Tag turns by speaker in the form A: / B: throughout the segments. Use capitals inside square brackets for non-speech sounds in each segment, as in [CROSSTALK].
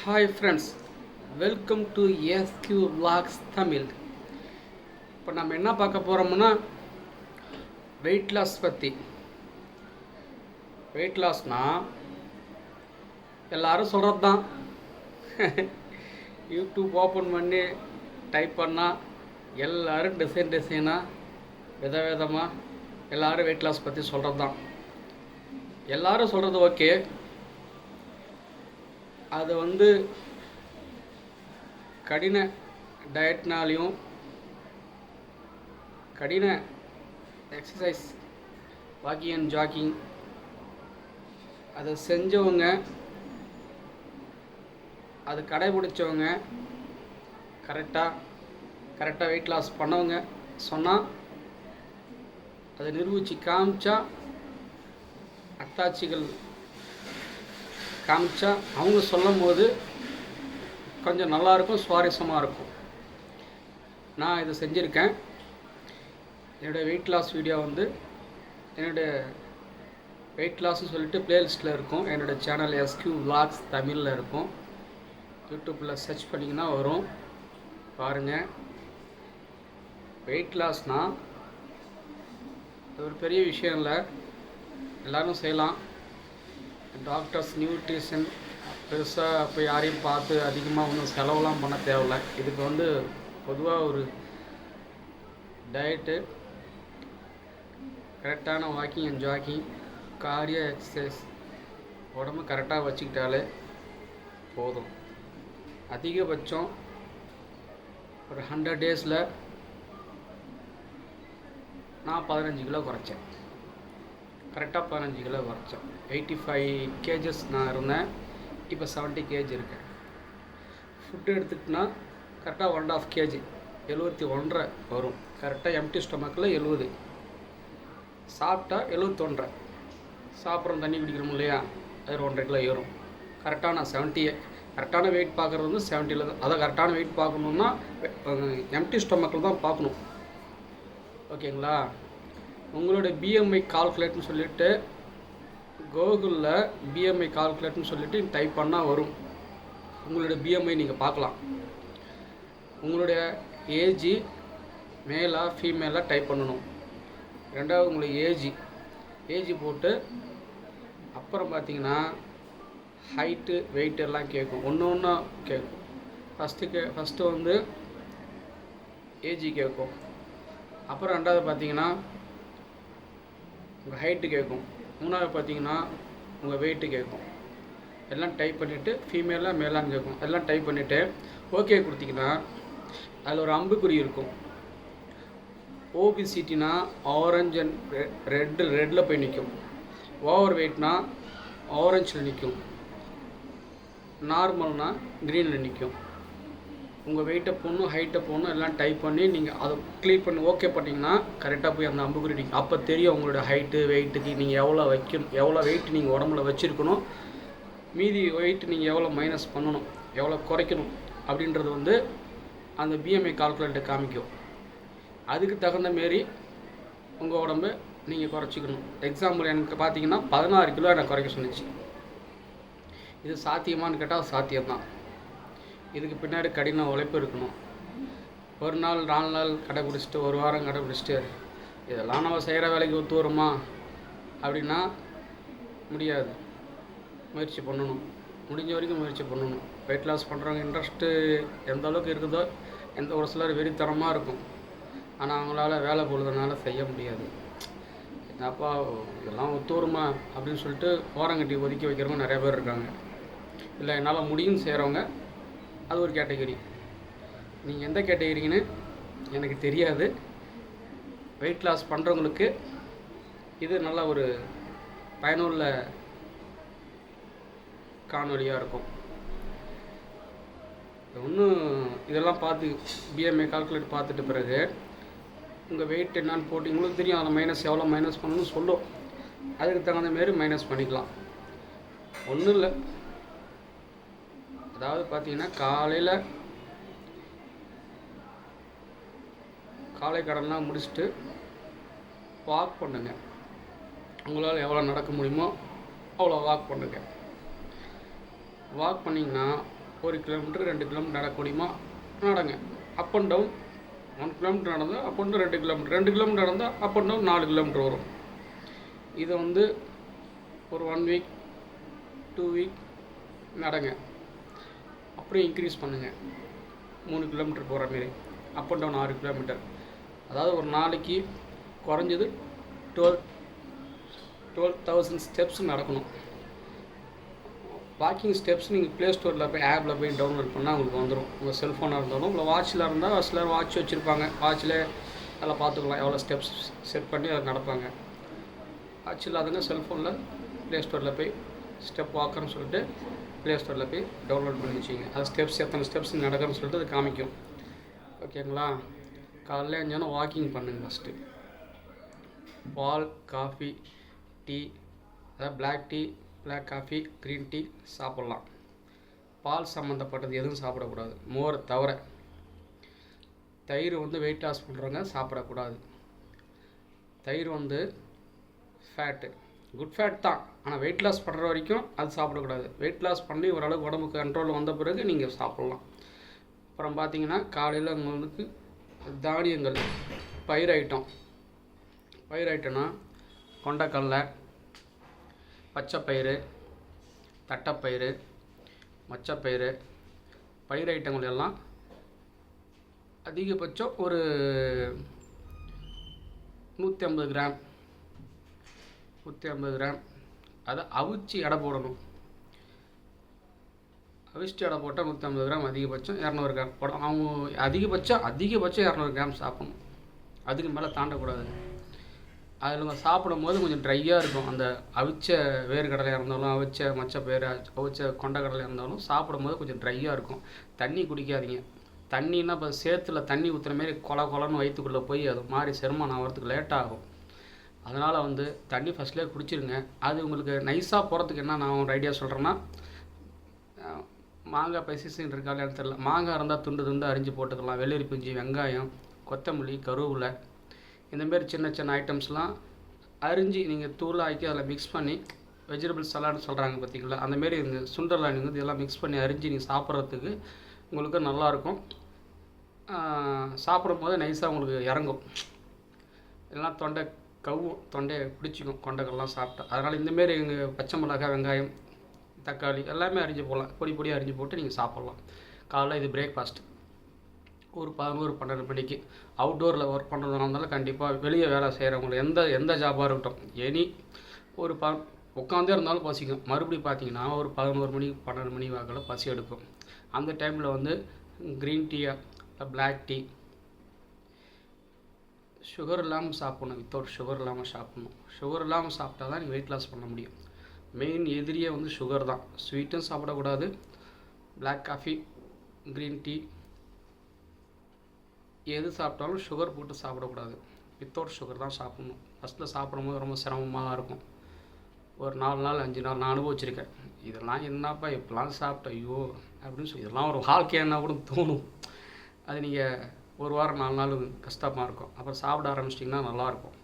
A: Hi friends welcome to SQ vlogs Tamil இப்போ நம்ம என்ன பார்க்க போகிறோம்னா வெயிட் லாஸ் பற்றி வெயிட் லாஸ்னால் எல்லோரும் சொல்கிறது தான் யூடியூப் [LAUGHS] ஓப்பன் பண்ணி டைப் பண்ணால் எல்லோரும் டிசைன் டிசைனாக வித விதமாக எல்லோரும் வெயிட் லாஸ் பற்றி சொல்கிறது தான் எல்லோரும் சொல்கிறது ஓகே அது வந்து கடின டயட்னாலையும் கடின எக்ஸசைஸ் வாக்கிங் அண்ட் ஜாக்கிங் அதை செஞ்சவங்க அது கடைபிடிச்சவங்க கரெக்டாக கரெக்டாக வெயிட் லாஸ் பண்ணவங்க சொன்னால் அதை நிரூபித்து காமிச்சா அத்தாட்சிகள் காமிச்சா அவங்க சொல்லும் போது கொஞ்சம் நல்லாயிருக்கும் சுவாரஸ்யமாக இருக்கும். நான் இதை செஞ்சுருக்கேன். என்னுடைய வெயிட் லாஸ் வீடியோ வந்து என்னுடைய வெயிட் லாஸ்ன்னு சொல்லிட்டு பிளேலிஸ்ட்டில் இருக்கும். என்னோடய சேனல் எஸ்கியூ விளாக்ஸ் தமிழில் இருக்கும். யூடியூப்பில் சர்ச் பண்ணிங்கன்னா வரும். பாருங்கள் வெயிட் லாஸ்னால் அது ஒரு பெரிய விஷயம் இல்லை. எல்லோரும் செய்யலாம். டாக்டர்ஸ் நியூட்ரிஷன் பெருசாக இப்போ யாரையும் பார்த்து அதிகமாக ஒன்றும் செலவுலாம் பண்ண தேவையில்ல. இதுக்கு வந்து பொதுவாக ஒரு டயட்டு கரெக்டான walking and jogging cardio exercise உடம்பு கரெக்டாக வச்சுக்கிட்டாலே போதும். அதிகபட்சம் ஒரு ஹண்ட்ரட் டேஸில் நான் பதினஞ்சு கிலோ குறைச்சேன். கரெக்டாக பதினஞ்சு கிலோ குறைச்சேன் எயிட்டி ஃபைவ் கேஜஸ் நான் இருந்தேன். இப்போ செவன்ட்டி கேஜி இருக்கேன். ஃபுட்டு எடுத்துக்கிட்டனா கரெக்டாக ஒன் ஆஃப் கேஜி எழுபத்தி ஒன்றரை வரும். கரெக்டாக எம்டி ஸ்டொமக்கில் எழுபது சாப்பிட்டா எழுபத்தொன்றரை சாப்பிட்றோம் தண்ணி குடிக்கிறோம் இல்லையா? அது ஒன்றரை கிலோ ஏறும். கரெக்டாக நான் செவன்ட்டி கரெக்டான வெயிட் பார்க்குறது வந்து செவன்ட்டியில் தான். அதை கரெக்டான வெயிட் பார்க்கணுன்னா எம்டி ஸ்டொமக்கில் தான் பார்க்கணும். ஓகேங்களா உங்களுடைய பிஎம்ஐ கால்குலேட்னு சொல்லிட்டு கூகுளில் பிஎம்ஐ கால்குலேட்னு சொல்லிட்டு டைப் பண்ணால் வரும். உங்களுடைய பிஎம்ஐ நீங்கள் பார்க்கலாம். உங்களுடைய ஏஜி மேலா ஃபீமேலாக டைப் பண்ணணும். ரெண்டாவது உங்களுடைய ஏஜி ஏஜி போட்டு அப்புறம் பார்த்தீங்கன்னா ஹைட்டு வெயிட் எல்லாம் கேட்கும் ஒன்று ஒன்றா கேட்கும் ஃபஸ்ட்டு கே ஃபஸ்ட்டு வந்து ஏஜி கேட்கும் அப்புறம் ரெண்டாவது பார்த்தீங்கன்னா உங்கள் ஹைட்டு கேட்கும் மூணாவது பார்த்தீங்கன்னா உங்கள் வெயிட்டு கேட்கும் எல்லாம் டைப் பண்ணிவிட்டு ஃபீமேலாக மேலான்னு கேட்கும் எல்லாம் டைப் பண்ணிவிட்டு ஓகே கொடுத்தீங்கன்னா அதில் ஒரு அம்புக்குறி இருக்கும். ஓபிசிட்டினா ஆரஞ்ச் அண்ட் ரெட் ரெட்டில் போய் நிற்கும் ஓவர் வெயிட்னா ஆரஞ்சில் நிற்கும் நார்மல்னால் க்ரீனில் நிற்கும் உங்கள் வெயிட்டை போடணும் ஹைட்டை போடணும் எல்லாம் டைப் பண்ணி நீங்கள் அதை கிளிக் பண்ணி ஓகே பண்ணிங்கன்னா கரெக்டாக போய் அந்த அம்புக்குறி நீங்கள் அப்போ தெரியும் உங்களோட ஹைட்டு வெயிட்டுக்கு நீங்கள் எவ்வளோ வைக்கணும் எவ்வளோ வெயிட் நீங்கள் உடம்புல வச்சுருக்கணும் மீதி வெயிட் நீங்கள் எவ்வளோ மைனஸ் பண்ணணும் எவ்வளோ குறைக்கணும் அப்படின்றது வந்து அந்த பிஎம்ஐ கால்குலேட்டர் காமிக்கும். அதுக்கு தகுந்த மாரி உங்கள் உடம்பு நீங்கள் குறைச்சிக்கணும். எக்ஸாம்பிள் எனக்கு பார்த்தீங்கன்னா பதினாறு கிலோ எனக்கு குறைக்க சொன்னிச்சு. இது சாத்தியமானு கேட்டால் சாத்தியம்தான். இதுக்கு பின்னாடி கடின உழைப்பு இருக்கணும். ஒரு நாள் நாலு நாள் கடைப்பிடிச்சிட்டு ஒரு வாரம் கடைப்பிடிச்சிட்டு இதெல்லாம் நம்ம செய்கிற வேலைக்கு ஒத்து வருமா? அப்படின்னா முடியாது. முயற்சி பண்ணணும். முடிஞ்ச வரைக்கும் முயற்சி பண்ணணும். வெயிட் லாஸ் பண்ணுறவங்க இன்ட்ரெஸ்ட்டு எந்த அளவுக்கு இருக்குதோ எந்த ஒரு சிலர் வெறித்தனமாக இருக்கும். ஆனால் அவங்களால வேலை பொழுதுனால செய்ய முடியாது. என்னப்பா இதெல்லாம் ஒத்து வருமா? அப்படின்னு சொல்லிட்டு ஓரங்கட்டி ஒதுக்கி வைக்கிறவங்க நிறைய பேர் இருக்காங்க. இல்லை என்னால் முடியும் செய்கிறவங்க அது ஒரு கேட்டகரி. நீங்கள் எந்த கேட்டகரின்னு எனக்கு தெரியாது. வெயிட் லாஸ் பண்ணுறவங்களுக்கு இது நல்ல ஒரு பயனுள்ள காணொலியாக இருக்கும். ஒன்றும் இதெல்லாம் பார்த்து பிஎம்ஏ கால்குலேட் பார்த்துட்டு பிறகு உங்கள் வெயிட் என்னான்னு போட்டு உங்களுக்கு தெரியும் அதில் மைனஸ் எவ்வளோ மைனஸ் பண்ணணும்னு சொல்லும். அதுக்கு தகுந்த மாரி மைனஸ் பண்ணிக்கலாம். ஒன்றும் இல்லை. அதாவது பார்த்தீங்கன்னா காலையில் காலை கடன்லாம் முடிச்சுட்டு வாக் பண்ணுங்க. உங்களால் எவ்வளோ நடக்க முடியுமோ அவ்வளோ வாக் பண்ணுங்க. வாக் பண்ணிங்கன்னா ஒரு கிலோமீட்டர் ரெண்டு கிலோமீட்டர் நடக்க முடியுமா? நடங்க. Up and down one kilometre நடந்தால் அப் அண்ட் ரெண்டு கிலோமீட்டர் ரெண்டு கிலோமீட்டர் நடந்தால் அப் அண்ட் டவுன் நாலு கிலோமீட்டர் வரும். இதை வந்து ஒரு ஒன் வீக் டூ வீக் நடங்க. அப்புறம் இன்க்ரீஸ் பண்ணுங்கள் மூணு கிலோமீட்டர் போகிற மாரி. அப் அண்ட் டவுன் ஆறு கிலோமீட்டர் அதாவது ஒரு நாளைக்கு குறைஞ்சது டுவெல் டுவெல் தௌசண்ட் ஸ்டெப்ஸ் நடக்கணும். வாக்கிங் ஸ்டெப்ஸ் நீங்கள் ப்ளே ஸ்டோரில் போய் ஆப்பில் போய் டவுன்லோட் பண்ணால் உங்களுக்கு வந்துடும் உங்கள் செல்ஃபோனாக இருந்தாலும் இல்லை வாட்சில் இருந்தால் சிலர் வாட்ச் வச்சுருப்பாங்க. வாட்சில் அதில் பார்த்துக்கலாம் எவ்வளோ ஸ்டெப்ஸ் செட் பண்ணி அதை நடப்பாங்க. வாட்ச் இல்லாதவங்க செல்ஃபோனில் ப்ளே ஸ்டோரில் போய் ஸ்டெப் வாக்கர்னு சொல்லிட்டு ப்ளே ஸ்டோரில் போய் டவுன்லோட் பண்ணி வச்சுங்க அது ஸ்டெப்ஸ் எத்தனை ஸ்டெப்ஸ் நடக்கும்னு சொல்லிட்டு அது காமிக்கும். ஓகேங்களா காலைல எழுந்தோன்னா வாக்கிங் பண்ணுங்க ஃபஸ்ட்டு பால் காஃபி டீ அதாவது black tea black coffee green tea சாப்பிட்லாம். பால் சம்மந்தப்பட்டது எதுவும் சாப்பிடக்கூடாது. மோர் தவிர தயிர் வந்து வெயிட் லாஸ் பண்ணுறவங்க சாப்பிடக்கூடாது. தயிர் வந்து ஃபேட்டு குட் ஃபேட் தான். ஆனால் வெயிட் லாஸ் பண்ணுற வரைக்கும் அது சாப்பிடக்கூடாது. வெயிட் லாஸ் பண்ணி ஓரளவுக்கு உடம்புக்கு கண்ட்ரோல் வந்த பிறகு நீங்கள் சாப்பிட்லாம். அப்புறம் பார்த்தீங்கன்னா காலையில் உங்களுக்கு தானியங்கள் பயிர் ஐட்டம் பயிர் ஐட்டம்னா கொண்டக்கடலை பச்சைப்பயிறு தட்டைப்பயிறு மச்சப்பயிறு பயிர் ஐட்டங்கள் எல்லாம் அதிகபட்சம் ஒரு நூற்றி ஐம்பது கிராம் நூற்றி ஐம்பது கிராம். அதை அவிச்சு எடை போடணும். அவிச்சிட்டு எடை போட்டால் நூற்றி ஐம்பது கிராம் அதிகபட்சம் இரநூறு கிராம் போடணும் அவங்க அதிகபட்சம் அதிகபட்சம் இரநூறு கிராம் சாப்பிடணும். அதுக்கு மேலே தாண்டக்கூடாது. அதில் நம்ம சாப்பிடும் போது கொஞ்சம் ட்ரையாக இருக்கும். அந்த அவிச்ச வேர்க்கடலையாக இருந்தாலும் அவிச்ச மச்சப்பயிறு அவிச்ச கொண்டக்கடலையாக இருந்தாலும் சாப்பிடும் போது கொஞ்சம் ட்ரையாக இருக்கும். தண்ணி குடிக்காதீங்க. தண்ணின்னா இப்போ சேத்துல தண்ணி ஊற்றுற மாரி கொல கொலன்னு வயிற்றுக்குள்ளே போய் அது மாதிரி செருமானம் ஆகிறதுக்கு லேட் ஆகும். அதனால் வந்து தண்ணி ஃபஸ்ட்லேயே குடிச்சிருங்க. அது உங்களுக்கு நைஸாக போகிறதுக்கு என்ன நான் ஒரு ஐடியா சொல்கிறேன்னா மாங்காய் பசிசின்னு இருக்கா இல்லையான்னு தெரில மாங்காய் இருந்தால் துண்டு துண்டு அரிஞ்சு போட்டுக்கலாம். வெள்ளரி பிஞ்சு வெங்காயம் கொத்தமல்லி கருவேப்பிலை இந்தமாரி சின்ன சின்ன ஐட்டம்ஸ்லாம் அரிஞ்சு நீங்கள் தூள் ஆக்கி அதில் மிக்ஸ் பண்ணி வெஜிடபிள் சலாட்னு சொல்கிறாங்க பார்த்தீங்களா அந்த மாரி இந்த சுண்டர்லாம் நீங்கள் வந்து இதெல்லாம் மிக்ஸ் பண்ணி அரிஞ்சு நீங்கள் சாப்பிட்றதுக்கு உங்களுக்கு நல்லாயிருக்கும் சாப்பிடும் போது நைஸாக உங்களுக்கு இறங்கும். எல்லாம் தொண்டை கவ்வும் தொண்டையை பிடிச்சிக்கும் கொண்டைகள்லாம் சாப்பிட்டா. அதனால் இந்தமாரி எங்கள் பச்சை மிளகாய் வெங்காயம் தக்காளி எல்லாமே அரிஞ்சு போடலாம். பொடி பொடியாக அரிஞ்சு போட்டு நீங்கள் சாப்பிட்லாம். காலைல இது பிரேக்ஃபாஸ்ட் ஒரு பதினோரு பன்னெண்டு மணிக்கு. அவுட்டோரில் ஒர்க் பண்ணுறதுனால இருந்தாலும் கண்டிப்பாக வெளியே வேலை செய்கிறவங்க எந்த எந்த ஜாபாக இருக்கட்டும் எனி ஒரு ப உட்காந்தே இருந்தாலும் பசிக்கும். மறுபடியும் பார்த்தீங்கன்னா ஒரு பதினோரு மணி பன்னெண்டு மணி வாக்கில் பசி எடுக்கும். அந்த டைமில் வந்து க்ரீன் டீயா பிளாக் டீ சுகர் இல்லாமல் சாப்பிடணும் வித்தவுட் சுகர் இல்லாமல் சாப்பிடணும். சுகர் இல்லாமல் சாப்பிட்டா தான் நீங்கள் வெயிட் லாஸ் பண்ண முடியும். மெயின் எதிரியே வந்து சுகர் தான். ஸ்வீட்டும் சாப்பிடக்கூடாது. பிளாக் காஃபி க்ரீன் டீ எது சாப்பிட்டாலும் சுகர் போட்டு சாப்பிடக்கூடாது. வித்தவுட் சுகர் தான் சாப்பிடணும். ஃபஸ்ட்டில் சாப்பிடும்போது ரொம்ப சிரமமாக இருக்கும். ஒரு நாலு நாள் அஞ்சு நாள் நான் அனுபவிச்சிருக்கேன். இதெல்லாம் என்னப்பா எப்படிலாம் சாப்பிட்டேன் ஐயோ அப்படின்னு சொல்லி இதெல்லாம் ஒரு வாழ்க்கையானா கூட தோணும். அது நீங்கள் ஒரு வாரம் நாலு நாள் கஷ்டமாக இருக்கும். அப்புறம் சாப்பிட ஆரம்பிச்சிட்டிங்கன்னா நல்லாயிருக்கும்.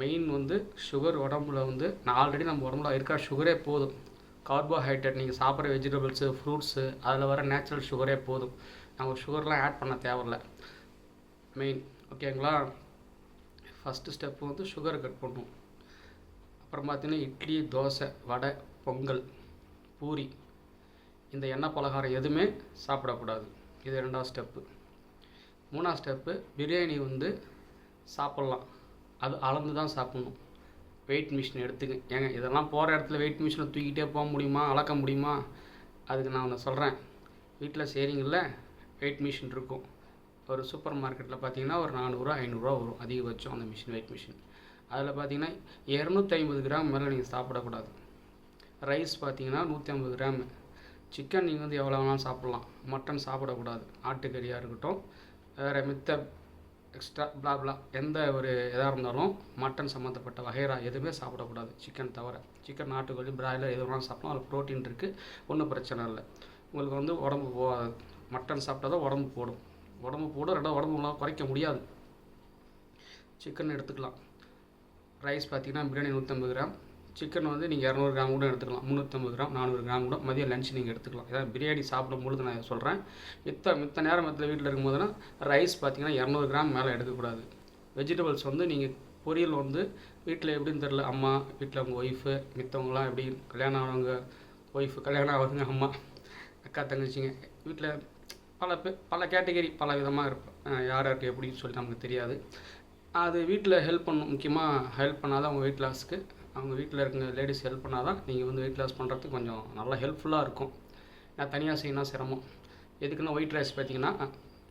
A: மெயின் வந்து சுகர் உடம்புல வந்து நான் ஆல்ரெடி நம்ம உடம்புல இருக்கிற சுகரே போதும். கார்போஹைட்ரேட் நீங்கள் சாப்பிட்ற வெஜிடபிள்ஸு ஃப்ரூட்ஸு அதில் வர நேச்சுரல் சுகரே போதும். நம்ம சுகர்லாம் ஆட் பண்ண தேவையில்ல. மெயின் ஓகேங்களா ஃபஸ்ட்டு ஸ்டெப்பு வந்து சுகர் கட் பண்ணும். அப்புறம் பார்த்தீங்கன்னா இட்லி தோசை வடை பொங்கல் பூரி. இந்த எண்ணெய் பலகாரம் எதுவுமே சாப்பிடக்கூடாது. இது ரெண்டாவது ஸ்டெப்பு மூணாவது ஸ்டெப்பு பிரியாணி வந்து சாப்பிட்லாம். அது அளந்து தான் சாப்பிட்ணும். வெயிட் மிஷின் எடுத்துங்க ஏங்க இதெல்லாம் போகிற இடத்துல வெயிட் மிஷினை தூக்கிட்டே போக முடியுமா? அளக்க முடியுமா? அதுக்கு நான் ஒன்று சொல்கிறேன் வீட்டில் செய்கிறீங்கள வெயிட் மிஷின் இருக்கும். ஒரு சூப்பர் மார்க்கெட்டில் பார்த்தீங்கன்னா ஒரு நானூறுரூவா ஐநூறுரூவா வரும் அதிகபட்சம் அந்த மிஷின் வெயிட் மிஷின் அதில் பார்த்தீங்கன்னா இரநூத்தி ஐம்பது கிராம் மேலே நீங்கள் சாப்பிடக்கூடாது. ரைஸ் பார்த்தீங்கன்னா நூற்றி ஐம்பது கிராம். சிக்கன் நீங்கள் வந்து எவ்வளோ வேணாலும் சாப்பிட்லாம். மட்டன் சாப்பிடக்கூடாது. ஆட்டுக்கறியாக இருக்கட்டும் வேறு மித்த எக்ஸ்ட்ரா blah எந்த ஒரு எதாக இருந்தாலும் மட்டன் சம்மந்தப்பட்ட வகைரா எதுவுமே சாப்பிடக்கூடாது. சிக்கன் தவிர. சிக்கன் நாட்டுக்கோழி பிராய்லர் எது வேணாலும் சாப்பிடலாம். அதில் ப்ரோட்டீன் இருக்குது ஒன்றும் பிரச்சனை இல்லை. உங்களுக்கு வந்து உடம்பு போகாது மட்டன் சாப்பிட்டா தான் உடம்பு போடும். உடம்பு போடும். ரெண்டாவது உடம்பு உங்களால் குறைக்க முடியாது. சிக்கன் எடுத்துக்கலாம். ரைஸ் பார்த்தீங்கன்னா பிரியாணி நூற்றம்பது கிராம் சிக்கன் வந்து நீங்கள் இரநூறு கிராம் கூட எடுத்துக்கலாம். முந்நூற்றம்பது கிராம் நானூறு கிராம் கூட. மதியம் லஞ்ச் நீங்கள் எடுத்துக்கலாம். ஏதாவது பிரியாணி சாப்பிடும் பொழுது நான் சொல்கிறேன் மித்த மித்த நேரம் மற்ற வீட்டில் இருக்கும்போதுனா ரைஸ் பார்த்தீங்கன்னா இரநூறு கிராம் மேலே எடுக்கக்கூடாது. வெஜிடபிள்ஸ் வந்து நீங்கள் பொரியல் வந்து வீட்டில் எப்படின்னு தெரில அம்மா வீட்டில் அவங்க ஒய்ஃபு மித்தவங்களாம் எப்படி கல்யாணம் ஆனவங்க ஒய்ஃபு கல்யாணம் ஆகுதுங்க அம்மா அக்கா தங்கச்சிங்க வீட்டில் பல பே பல கேட்டகரி பல விதமாக இருப்பேன் யார் யாருக்கு எப்படின்னு சொல்லி நமக்கு தெரியாது. அது வீட்டில் ஹெல்ப் பண்ணும் முக்கியமாக ஹெல்ப் பண்ணாதான் அவங்க வெயிட் லாஸ்க்கு அவங்க வீட்டில் இருக்க லேடிஸ் ஹெல்ப் பண்ணால் தான் நீங்கள் வந்து வெயிட் லாஸ் பண்ணுறதுக்கு கொஞ்சம் நல்லா ஹெல்ப்ஃபுல்லாக இருக்கும். நான் தனியாக செய்யணும் சிரமம். எதுக்குன்னா ஒயிட் ரைஸ் பார்த்தீங்கன்னா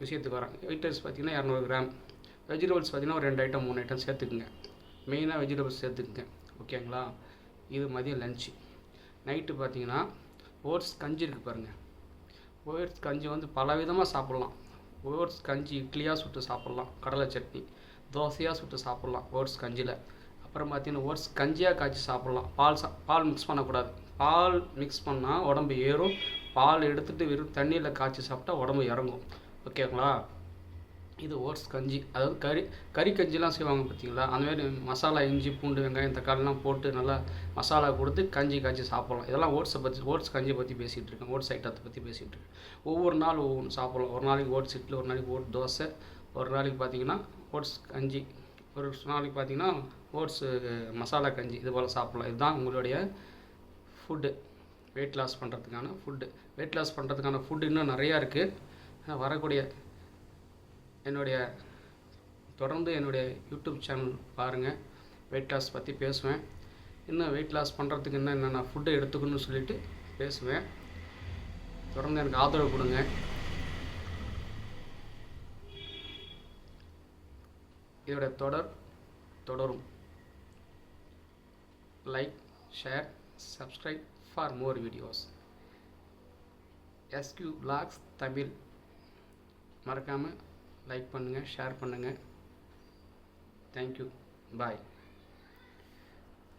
A: விஷயத்துக்கு வரேன். ஒயிட் ரைஸ் பார்த்தீங்கன்னா இரநூறு கிராம் வெஜிடபிள்ஸ் பார்த்தீங்கன்னா ஒரு ரெண்டு ஐட்டம் மூணு ஐட்டம் சேர்த்துக்குங்க. மெயினாக வெஜிடபிள்ஸ் சேர்த்துக்குங்க. ஓகேங்களா இது மதியம் லஞ்சு நைட்டு பார்த்தீங்கன்னா ஓட்ஸ் கஞ்சி இருக்குது பாருங்கள் ஓட்ஸ் கஞ்சி வந்து பல விதமாக சாப்பிட்லாம். ஓட்ஸ் கஞ்சி இட்லியாக சுட்டு சாப்பிட்லாம். கடலை சட்னி. தோசையாக சுட்டு சாப்பிட்லாம். ஓட்ஸ் கஞ்சியில். அப்புறம் பார்த்தீங்கன்னா ஓட்ஸ் கஞ்சியாக காய்ச்சி சாப்பிட்லாம். பால் சா பால் மிக்ஸ் பண்ணக்கூடாது. பால் மிக்ஸ் பண்ணால் உடம்பு ஏறும். பால் எடுத்துகிட்டு வெறும் தண்ணியில் காய்ச்சி சாப்பிட்டா உடம்பு இறங்கும். ஓகேங்களா இது ஓட்ஸ் கஞ்சி. அதாவது கறி கறி கஞ்சிலாம் செய்வாங்க பார்த்தீங்களா? அந்தமாரி மசாலா இஞ்சி பூண்டு வெங்காயம் தக்காளிலாம் போட்டு நல்லா மசாலா கொடுத்து கஞ்சி காய்ச்சி சாப்பிட்லாம். இதெல்லாம் ஓட்ஸை பற்றி ஓட்ஸ் கஞ்சியை பற்றி பேசிகிட்டு இருக்கேன். ஓட்ஸ் ஐட்டத்தை பற்றி பேசிகிட்டு இருக்கேன். ஒவ்வொரு நாள் ஒவ்வொன்று சாப்பிட்லாம். ஒரு நாளைக்கு ஓட்ஸ் இட்லி ஒரு நாளைக்கு ஓட் தோசை ஒரு நாளைக்கு பார்த்தீங்கன்னா ஓட்ஸ் கஞ்சி. ஒரு நாளைக்கு பார்த்தீங்கன்னா ஓட்ஸு மசாலா கஞ்சி இது போல் சாப்பிட்லாம். இதுதான் உங்களுடைய ஃபுட்டு வெயிட் லாஸ் பண்ணுறதுக்கான ஃபுட்டு வெயிட் லாஸ் பண்ணுறதுக்கான ஃபுட்டு இன்னும் நிறையா இருக்குது வரக்கூடிய என்னுடைய தொடர்ந்து என்னுடைய யூடியூப் சேனல் பாருங்கள் வெயிட் லாஸ் பற்றி பேசுவேன். இன்னும் வெயிட் லாஸ் பண்ணுறதுக்கு இன்னும் என்னென்ன ஃபுட்டு எடுத்துக்கணும்னு சொல்லிட்டு பேசுவேன். தொடர்ந்து எனக்கு ஆதரவு கொடுங்க. இதோட தொடர் தொடரும். Like share subscribe for more videos SQ vlogs Tamil. மறக்காமல் லைக் பண்ணுங்கள் ஷேர் பண்ணுங்கள் தேங்க்யூ பாய்